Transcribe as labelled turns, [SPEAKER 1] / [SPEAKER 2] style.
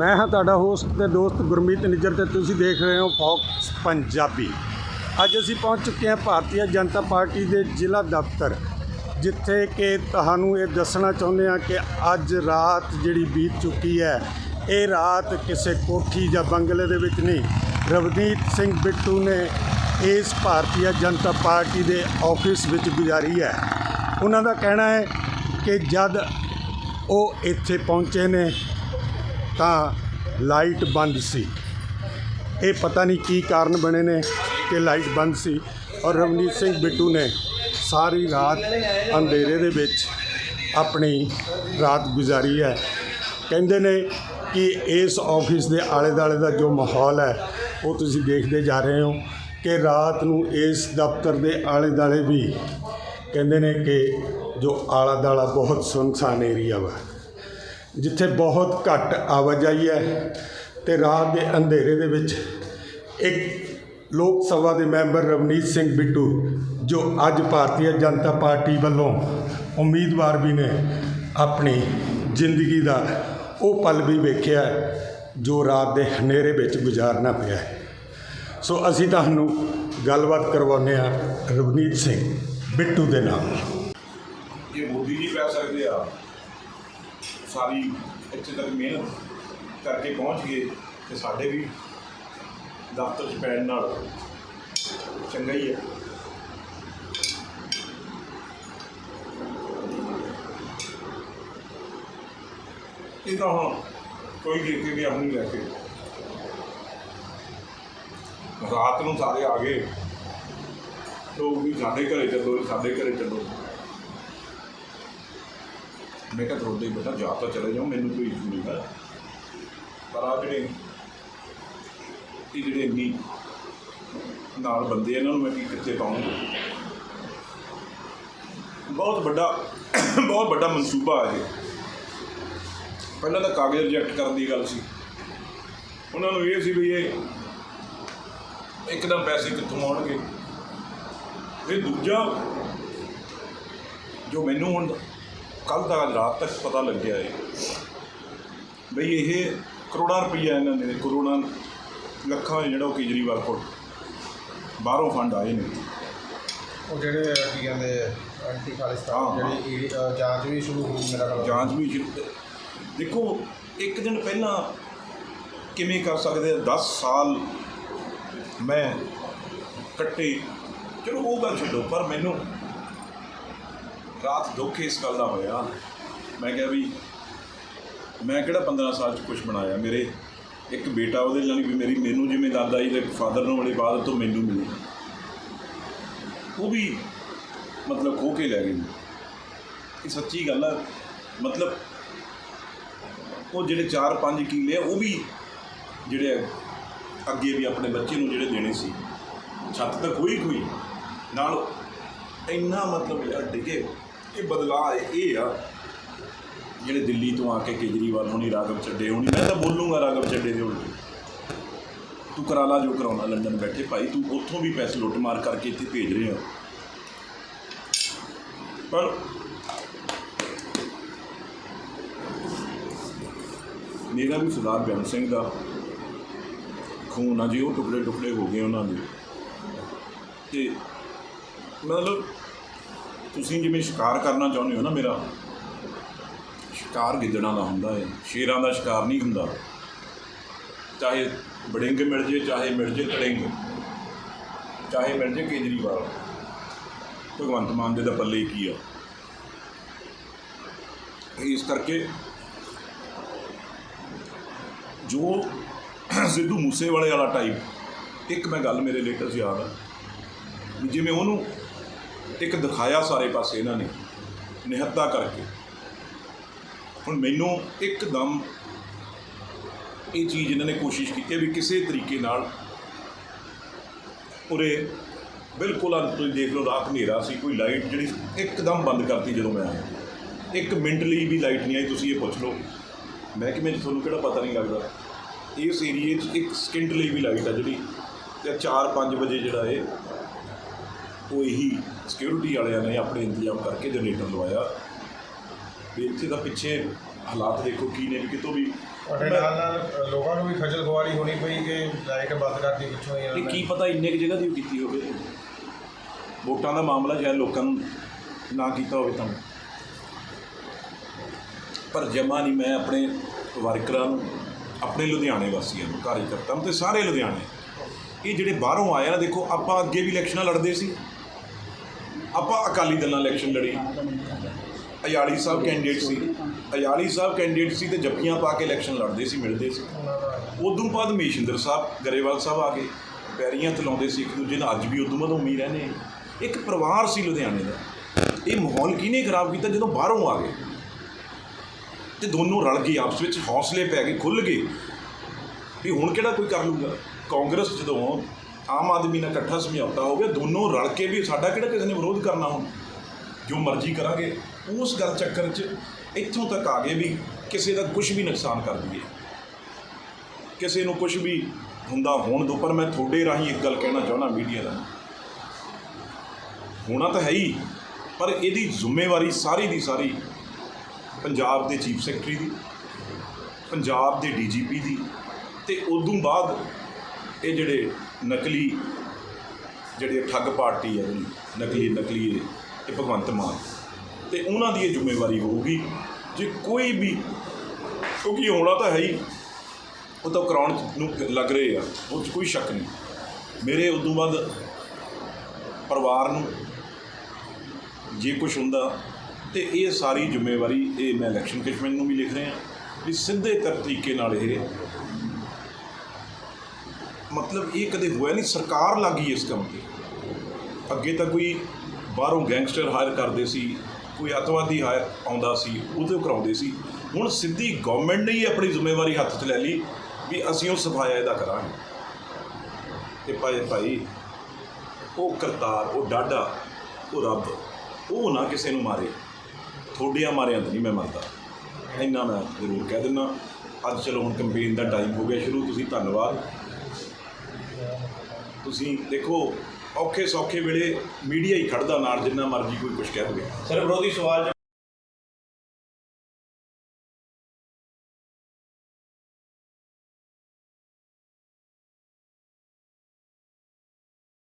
[SPEAKER 1] ਮੈਂ ਹਾਂ ਤੁਹਾਡਾ ਹੋਸਟ ਤੇ ਦੋਸਤ ਗੁਰਮੀਤ ਨਿੱਜਰ ਤੇ ਤੁਸੀਂ ਦੇਖ ਰਹੇ ਹੋ ਫੌਕਸ ਪੰਜਾਬੀ। ਅੱਜ ਅਸੀਂ ਪਹੁੰਚ ਚੁੱਕੇ ਹਾਂ ਭਾਰਤੀ ਜਨਤਾ ਪਾਰਟੀ ਦੇ ਜ਼ਿਲ੍ਹਾ ਦਫ਼ਤਰ, ਜਿੱਥੇ ਕਿ ਤੁਹਾਨੂੰ ਇਹ ਦੱਸਣਾ ਚਾਹੁੰਦੇ ਹਾਂ ਕਿ ਅੱਜ ਰਾਤ ਜਿਹੜੀ ਬੀਤ ਚੁੱਕੀ ਹੈ, ਇਹ ਰਾਤ ਕਿਸੇ ਕੋਠੀ ਜਾਂ ਬੰਗਲੇ ਦੇ ਵਿੱਚ ਨਹੀਂ, ਰਵਨੀਤ ਸਿੰਘ ਬਿੱਟੂ ਨੇ ਇਸ ਭਾਰਤੀ ਜਨਤਾ ਪਾਰਟੀ ਦੇ ਆਫਿਸ ਵਿੱਚ ਗੁਜ਼ਾਰੀ ਹੈ। ਉਹਨਾਂ ਦਾ ਕਹਿਣਾ ਹੈ ਕਿ ਜਦ ਉਹ ਇੱਥੇ ਪਹੁੰਚੇ ਨੇ ਤਾਂ ਲਾਈਟ ਬੰਦ ਸੀ। ਇਹ ਪਤਾ ਨਹੀਂ ਕੀ ਕਾਰਨ ਬਣੇ ਨੇ ਕਿ ਲਾਈਟ ਬੰਦ ਸੀ ਔਰ ਰਵਨੀਤ ਸਿੰਘ ਬਿੱਟੂ ਨੇ ਸਾਰੀ ਰਾਤ ਅੰਧੇਰੇ ਦੇ ਵਿੱਚ ਆਪਣੀ ਰਾਤ ਗੁਜ਼ਾਰੀ ਹੈ। ਕਹਿੰਦੇ ਨੇ ਕਿ ਇਸ ਆਫਿਸ ਦੇ ਆਲੇ ਦੁਆਲੇ ਦਾ ਜੋ ਮਾਹੌਲ ਹੈ, ਉਹ ਤੁਸੀਂ ਦੇਖਦੇ ਜਾ ਰਹੇ ਹੋ ਕਿ ਰਾਤ ਨੂੰ ਇਸ ਦਫ਼ਤਰ ਦੇ ਆਲੇ ਦੁਆਲੇ ਵੀ ਕਹਿੰਦੇ ਨੇ ਕਿ ਜੋ ਆਲਾ ਦਾਲਾ ਬਹੁਤ ਸੁਨਸਾਨ ਏਰੀਆ ਵਾ। ਜਿੱਥੇ ਬਹੁਤ ਘੱਟ ਆਵਾਜਾਈ ਹੈ ਤੇ ਰਾਤ ਦੇ ਅੰਧੇਰੇ ਦੇ ਵਿੱਚ ਇੱਕ ਲੋਕ ਸਭਾ ਦੇ ਮੈਂਬਰ ਰਵਨੀਤ ਸਿੰਘ ਬਿੱਟੂ, ਜੋ ਅੱਜ ਭਾਰਤੀ ਜਨਤਾ ਪਾਰਟੀ ਵੱਲੋਂ ਉਮੀਦਵਾਰ ਵੀ ਨੇ ਆਪਣੀ ਜ਼ਿੰਦਗੀ ਦਾ ਉਹ ਪਲ ਵੀ ਵੇਖਿਆ ਜੋ ਰਾਤ ਦੇ ਹਨੇਰੇ ਵਿੱਚ ਗੁਜ਼ਾਰਨਾ ਪਿਆ ਸੋ ਅਸੀਂ ਤੁਹਾਨੂੰ ਗੱਲਬਾਤ ਕਰਵਾਉਂਦੇ ਹਾਂ ਰਵਨੀਤ ਸਿੰਘ ਬਿੱਟੂ ਦੇ ਨਾਲ।
[SPEAKER 2] ਜੇ ਮੋਦੀ ਜੀ ਪੈ ਸਕਦੇ ਆ ਸਾਰੀ ਇੱਥੇ ਤੱਕ ਮਿਹਨਤ ਕਰਕੇ ਪਹੁੰਚ ਗਏ ਤੇ ਸਾਡੇ ਵੀ ਦਫ਼ਤਰ 'ਚ ਪੈਣ ਨਾਲ ਚੰਗਾ ਹੀ ਹੈ। ਇਹ ਤਾਂ ਹੁਣ ਕੋਈ ਦੇਖ ਕੇ ਵੀ ਆਪਣੀ ਲੈ ਕੇ ਰਾਤ ਨੂੰ ਸਾਰੇ ਆ ਗਏ। ਲੋਕ ਵੀ ਸਾਡੇ ਘਰੇ ਚੱਲੋ, ਸਾਡੇ ਘਰੇ ਚੱਲੋ। ਮੈਂ ਕਿਹਾ ਤੁਹਾਡੇ ਬੇਟਾ, ਜਾ ਤਾਂ ਚਲੇ ਜਾਓ, ਮੈਨੂੰ ਕੋਈ ਇਸ਼ੂ ਨਹੀਂ ਹੈ। ਪਰ ਆ ਜਿਹੜੇ ਇਹ ਜਿਹੜੇ ਇੰਨੀ ਨਾਲ ਬੰਦੇ ਇਹਨਾਂ ਨੂੰ ਮੈਂ ਕੀ ਕਿੱਥੇ ਪਾਉਂ ਬਹੁਤ ਵੱਡਾ ਬਹੁਤ ਵੱਡਾ ਮਨਸੂਬਾ ਹੈ ਇਹ। ਪਹਿਲਾਂ ਤਾਂ ਕਾਗਜ਼ ਰਿਜੈਕਟ ਕਰਨ ਦੀ ਗੱਲ ਸੀ। ਉਹਨਾਂ ਨੂੰ ਇਹ ਸੀ ਵੀ ਇਹ ਇੱਕਦਮ ਪੈਸੇ ਕਿੱਥੋਂ ਆਉਣਗੇ? ਇਹ ਦੂਜਾ ਜੋ ਮੈਨੂੰ ਹੁਣ ਕੱਲ ਦਾ ਰਾਤ ਤੱਕ ਪਤਾ ਲੱਗਿਆ ਹੈ ਬਈ ਇਹ ਕਰੋੜਾਂ ਰੁਪਈਆ ਇਹਨਾਂ ਨੇ ਕਰੋੜਾਂ ਲੱਖਾਂ ਜਿਹੜਾ ਉਹ ਕੇਜਰੀਵਾਲ ਕੋਲ ਬਾਹਰੋਂ ਫੰਡ ਆਏ ਨੇ।
[SPEAKER 3] ਉਹ ਜਿਹੜੇ ਕੀ ਕਹਿੰਦੇ ਐਂਟੀ
[SPEAKER 2] ਹਾਂ,
[SPEAKER 3] ਖਾਲਿਸਤਾਨ
[SPEAKER 2] ਹਾਂ।
[SPEAKER 3] ਜਿਹੜੀ ਈਡੀ ਅ, ਜਾਂਚ ਵੀ ਸ਼ੁਰੂ ਹੋਈ ਮੇਰਾ ਖਿਆਲ
[SPEAKER 2] ਜਾਂਚ ਵੀ ਸ਼ੁਰੂ- ਦੇਖੋ ਇੱਕ ਦਿਨ ਪਹਿਲਾਂ ਕਿਵੇਂ ਕਰ ਸਕਦੇ ਆ? 10 ਸਾਲ ਮੈਂ ਕੱਟੇ। ਚਲੋ ਉਹ ਗੱਲ ਛੱਡੋ ਪਰ ਮੈਨੂੰ ਰਾਤ ਦੁੱਖ ਇਸ ਗੱਲ ਦਾ ਹੋਇਆ। ਮੈਂ ਕਿਹਾ ਵੀ ਮੈਂ ਕਿਹੜਾ 15 ਸਾਲ ਚ ਕੁਝ ਬਣਾਇਆ? ਮੇਰੇ ਇੱਕ ਬੇਟਾ ਉਹਦੇ ਲਈ ਵੀ ਮੇਰੀ ਮੈਨੂੰ ਜਿਵੇਂ ਦਾਦਾ ਜੀ ਦੇ ਫਾਦਰ ਨੂੰ ਵਾਲੀ ਬਾਅਦ ਤੋਂ ਮੈਨੂੰ ਮਿਲੀ। ਉਹ ਵੀ ਮਤਲਬ ਖੋ ਕੇ ਲੈ ਗਏ ਇਹ ਸੱਚੀ ਗੱਲ ਆ, ਮਤਲਬ ਉਹ ਜਿਹੜੇ 4-5 ਕਿੱਲੇ ਉਹ ਵੀ ਜਿਹੜੇ ਅੱਗੇ ਵੀ ਆਪਣੇ ਬੱਚੇ ਨੂੰ ਜਿਹੜੇ ਦੇਣੇ ਸੀ। ਛੱਤ ਤੱਕ ਹੋਈ ਕੋਈ ਨਾਲ ਇੰਨਾ ਮਤਲਬ ਯਾਰ ਡਿੱਗੇ। ਇਹ ਬਦਲਾਅ ਇਹ ਆ, ਜਿਹੜੇ ਦਿੱਲੀ ਤੋਂ ਆ ਕੇ ਕੇਜਰੀਵਾਲ ਹੋਣੀ, ਰਾਘਵ ਚੱਡੇ ਹੋਣੀ, ਮੈਂ ਤਾਂ ਬੋਲੂੰਗਾ ਰਾਘਵ ਚੱਡੇ ਦੇ ਉਲਟ। ਤੂੰ ਕਰਾਲਾ ਜੋ ਕਰਾਉਣਾ, ਲੰਡਨ ਬੈਠੇ, ਭਾਈ ਤੂੰ ਉੱਥੋਂ ਵੀ ਪੈਸੇ ਲੁੱਟ ਮਾਰ ਕਰਕੇ ਇੱਥੇ ਭੇਜ ਰਹੇ ਹੋ। ਪਰ ਮੇਰਾ ਵੀ ਸਰਦਾਰ ਬੇਅੰਤ ਸਿੰਘ ਦਾ ਖੂਨ ਆ ਜੀ, ਉਹ ਟੁਕੜੇ ਟੁਕੜੇ ਹੋ ਗਏ ਉਹਨਾਂ ਦੇ। ਤੇ ਮਤਲਬ ਤੁਸੀਂ ਜਿਵੇਂ ਸ਼ਿਕਾਰ ਕਰਨਾ ਚਾਹੁੰਦੇ ਹੋ ਨਾ ਮੇਰਾ, ਸ਼ਿਕਾਰ ਗਿੱਦੜਾਂ ਦਾ ਹੁੰਦਾ ਹੈ ਸ਼ੇਰਾਂ ਦਾ ਸ਼ਿਕਾਰ ਨਹੀਂ ਹੁੰਦਾ। ਚਾਹੇ ਬੜਿੰਗ ਮਿਲ ਜੇ, ਚਾਹੇ ਮਿਲ ਜੇ ਤੜਿੰਗ, ਚਾਹੇ ਮਿਲ ਜੇ ਕੇਜਰੀਵਾਲ, ਭਗਵੰਤ ਮਾਨ ਦੇ ਦਾ ਪੱਲੇ ਕੀ ਆ। ਇਸ ਕਰਕੇ ਜੋ ਸਿੱਧੂ ਮੂਸੇਵਾਲੇ ਵਾਲਾ ਟਾਈਪ ਇੱਕ ਮੈਂ ਗੱਲ ਮੇਰੇ ਲੇਟੈਸਟ ਯਾਦ ਆ, ਜਿਵੇਂ ਉਹਨੂੰ ਇੱਕ ਦਿਖਾਇਆ ਸਾਰੇ ਪਾਸੇ ਇਹਨਾਂ ਨੇ, ਨਿਹੱਤਾ ਕਰਕੇ। ਹੁਣ ਮੈਨੂੰ ਇੱਕਦਮ ਇਹ ਚੀਜ਼ ਇਹਨਾਂ ਨੇ ਕੋਸ਼ਿਸ਼ ਕੀਤੀ ਹੈ ਵੀ ਕਿਸੇ ਤਰੀਕੇ ਨਾਲ ਉਰੇ ਬਿਲਕੁਲ ਆ, ਤੁਸੀਂ ਦੇਖ ਲਓ ਰਾਤ ਹਨੇਰਾ ਸੀ, ਕੋਈ ਲਾਈਟ ਜਿਹੜੀ ਇੱਕਦਮ ਬੰਦ ਕਰਤੀ ਜਦੋਂ ਮੈਂ ਆਇਆ। ਇੱਕ ਮਿੰਟ ਲਈ ਵੀ ਲਾਈਟ ਨਹੀਂ ਆਈ, ਤੁਸੀਂ ਇਹ ਪੁੱਛ ਲਓ। ਮੈਂ ਕਿਵੇਂ ਤੁਹਾਨੂੰ ਕਿਹੜਾ ਪਤਾ ਨਹੀਂ ਲੱਗਦਾ? ਇਸ ਏਰੀਏ 'ਚ ਇੱਕ ਸਕਿੰਟ ਲਈ ਵੀ ਲਾਈਟ ਆ ਜਿਹੜੀ, ਤੇ 4-5 ਵਜੇ ਜਿਹੜਾ ਇਹ, ਉਹ ਇਹੀ ਸਿਕਿਉਰਿਟੀ ਵਾਲਿਆਂ ਨੇ ਆਪਣੇ ਇੰਤਜ਼ਾਮ ਕਰਕੇ ਜਨਰੇਟਰ ਲਵਾਇਆ। ਵੀ ਇੱਥੇ ਦਾ ਪਿੱਛੇ ਹਾਲਾਤ ਦੇਖੋ ਕੀ ਨੇ ਵੀ ਕਿਤੋਂ ਵੀ
[SPEAKER 3] ਤੁਹਾਡੇ ਨਾਲ ਨਾਲ ਲੋਕਾਂ ਨੂੰ ਵੀ ਖੱਜਲ ਖੁਆਰੀ ਹੋਣੀ ਪਈ ਕਿ ਲਾਈਟ ਬੰਦ ਕਰਤੀ ਪਿੱਛੋਂ ਹੀ
[SPEAKER 2] ਕੀ ਪਤਾ ਇੰਨੇ ਕੁ ਜਗ੍ਹਾ ਦੀ ਕੀਤੀ ਹੋਵੇ। ਵੋਟਾਂ ਦਾ ਮਾਮਲਾ ਸ਼ਾਇਦ ਲੋਕਾਂ ਨੂੰ ਨਾ ਕੀਤਾ ਹੋਵੇ ਤਾਂ। ਪਰ ਜਮਾ ਨਹੀਂ ਮੈਂ ਆਪਣੇ ਵਰਕਰਾਂ ਨੂੰ ਆਪਣੇ ਲੁਧਿਆਣੇ ਵਾਸੀਆਂ ਨੂੰ ਕਾਰਜਕਰਤਾਵਾਂ ਨੂੰ ਤੇ ਸਾਰੇ ਲੁਧਿਆਣੇ। ਇਹ ਜਿਹੜੇ ਬਾਹਰੋਂ ਆਏ ਆ ਦੇਖੋ ਆਪਾਂ ਅੱਗੇ ਵੀ ਇਲੈਕਸ਼ਨਾਂ ਲੜਦੇ ਸੀ। ਆਪਾਂ ਅਕਾਲੀ ਦਲ ਨਾਲ ਇਲੈਕਸ਼ਨ ਲੜੀ। ਅਯਾਲੀ ਸਾਹਿਬ ਕੈਂਡੀਡੇਟ ਸੀ। ਅਯਾਲੀ ਸਾਹਿਬ ਕੈਂਡੀਡੇਟ ਸੀ ਤੇ ਜੱਫੀਆਂ ਪਾ ਕੇ ਇਲੈਕਸ਼ਨ ਲੜਦੇ ਸੀ, ਮਿਲਦੇ ਸੀ। ਉਦੋਂ ਬਾਅਦ ਮੀਸ਼ਿੰਦਰ ਸਾਹਿਬ, ਗਰੇਵਾਲ ਸਾਹਿਬ ਆ ਗਏ। ਪੈਰੀਆਂ ਲਾਉਂਦੇ ਸੀ ਇੱਕ ਦੂਜੇ ਨਾਲ। ਅੱਜ ਵੀ ਉਦੋਂ ਬਾਅਦ ਉਮੀ ਰਹਿੰਦੇ ਇੱਕ ਪਰਿਵਾਰ ਸੀ ਲੁਧਿਆਣੇ ਦਾ। ਇਹ ਮਾਹੌਲ ਕਿਹਨੇ ਖਰਾਬ ਕੀਤਾ? ਜਦੋਂ ਬਾਹਰੋਂ ਆ ਗਏ। ਤੇ ਦੋਨੋਂ ਰਲ ਗਏ, ਆਪਸ ਵਿੱਚ ਹੌਸਲੇ ਪੈ ਗਏ ਖੁੱਲ ਗਏ। ਵੀ ਹੁਣ ਕਿਹੜਾ ਕੋਈ ਕਰ ਲੂਗਾ ਕਾਂਗਰਸ ਜਦੋਂ ਆਮ ਆਦਮੀ ਨਾਲ ਇਕੱਠਾ ਸਮਝੌਤਾ ਹੋਵੇ ਦੋਨੋਂ ਰਲ ਕੇ ਵੀ ਸਾਡਾ ਕਿਹੜਾ ਕਿਸੇ ਨੇ ਵਿਰੋਧ ਕਰਨਾ ਹੁਣ? ਜੋ ਮਰਜ਼ੀ ਕਰਾਂਗੇ, ਉਸ ਗੱਲ ਚੱਕਰ 'ਚ ਇੱਥੋਂ ਤੱਕ ਆ ਗਏ ਵੀ ਕਿਸੇ ਦਾ ਕੁਝ ਵੀ ਨੁਕਸਾਨ ਕਰ ਦਈਏ। ਕਿਸੇ ਨੂੰ ਕੁਝ ਵੀ ਹੁੰਦਾ ਹੋਣ ਦੋ ਪਰ ਮੈਂ ਤੁਹਾਡੇ ਰਾਹੀਂ ਇੱਕ ਗੱਲ ਕਹਿਣਾ ਚਾਹੁੰਦਾ ਮੀਡੀਆ ਦਾ। ਹੋਣਾ ਤਾਂ ਹੈ ਹੀ, ਪਰ ਇਹਦੀ ਜ਼ਿੰਮੇਵਾਰੀ ਸਾਰੀ ਦੀ ਸਾਰੀ ਪੰਜਾਬ ਦੇ ਚੀਫ ਸੈਕਟਰੀ ਦੀ, ਪੰਜਾਬ ਦੇ ਡੀਜੀਪੀ ਦੀ ਤੇ ਉਦੋਂ ਬਾਅਦ ਇਹ ਜਿਹੜੇ ਨਕਲੀ ਜਿਹੜੇ ਠੱਗ ਪਾਰਟੀ ਹੈ ਜਿਹੜੀ, ਨਕਲੀ ਨਕਲੀ ਇਹ ਭਗਵੰਤ ਮਾਨ। ਤੇ ਉਹਨਾਂ ਦੀ ਇਹ ਜ਼ਿੰਮੇਵਾਰੀ ਹੋਊਗੀ। ਜੇ ਕੋਈ ਵੀ, ਕਿਉਂਕਿ ਇਹ ਹੋਣਾ ਤਾਂ ਹੈ ਹੀ, ਉਹ ਤਾਂ ਕਰਾਉਣ ਨੂੰ ਲੱਗ ਰਹੇ ਆ, ਉਹ 'ਚ ਕੋਈ ਸ਼ੱਕ ਨਹੀਂ। ਮੇਰੇ ਉਦੋਂ ਬਾਅਦ ਪਰਿਵਾਰ ਨੂੰ ਜੇ ਕੁਝ ਹੁੰਦਾ, ਤੇ ਇਹ ਸਾਰੀ ਜ਼ਿੰਮੇਵਾਰੀ ਇਹ ਮੈਂ ਇਲੈਕਸ਼ਨ ਕਮਿਸ਼ਨ ਨੂੰ ਵੀ ਲਿਖ ਰਿਹਾ, ਵੀ ਸਿੱਧੇ ਤਰ ਤਰੀਕੇ ਨਾਲ ਇਹ ਮਤਲਬ ਇਹ ਕਦੇ ਹੋਇਆ ਨਹੀਂ, ਸਰਕਾਰ ਲੱਗੀ ਇਸ ਕੰਮ ਤੇ। ਅੱਗੇ ਤਾਂ ਕੋਈ ਬਾਹਰੋਂ ਗੈਂਗਸਟਰ ਹਾਇਰ ਕਰਦੇ ਸੀ, ਕੋਈ ਅਤਵਾਦੀ ਹਾਇਰ ਆਉਂਦਾ ਸੀ, ਉਹਦੇ ਕਰਾਉਂਦੇ ਸੀ। ਹੁਣ ਸਿੱਧੀ ਗਵਰਨਮੈਂਟ ਨੇ ਹੀ ਆਪਣੀ ਜ਼ਿੰਮੇਵਾਰੀ ਹੱਥ 'ਚ ਲੈ ਲਈ ਵੀ ਅਸੀਂ ਉਹ ਸਫਾਇਆ ਇਹਦਾ ਕਰਾਂਗੇ। ਤੇ ਭਾਈ ਭਾਈ, ਉਹ ਕਰਤਾਰ, ਉਹ ਡਾਡਾ ਉਹ ਰੱਬ, ਉਹ ਨਾ ਕਿਸੇ ਨੂੰ ਮਾਰੇ। ਥੋੜੀਆਂ ਮਾਰਿਆਂ ਤਾਂ ਨਹੀਂ ਮੈਂ ਮੰਨਦਾ। ਇੰਨਾ ਮੈਂ ਜ਼ਰੂਰ ਕਹਿ ਦਿੰਦਾ। ਅੱਜ ਚਲੋ ਹੁਣ ਕੰਪੇਨ ਦਾ ਟਾਈਮ ਹੋ ਗਿਆ ਸ਼ੁਰੂ, ਤੁਸੀਂ ਧੰਨਵਾਦ। ਤੁਸੀਂ ਦੇਖੋ, ਔਖੇ ਸੌਖੇ ਵੇਲੇ ਮੀਡੀਆ ਹੀ ਖੜਦਾ ਨਾਲ, ਜਿੰਨਾ ਮਰਜ਼ੀ ਕੋਈ ਕੁਝ ਕਹਿ ਦੇਵੇ।
[SPEAKER 4] ਸਰ, ਵਿਰੋਧੀ ਸਵਾਲ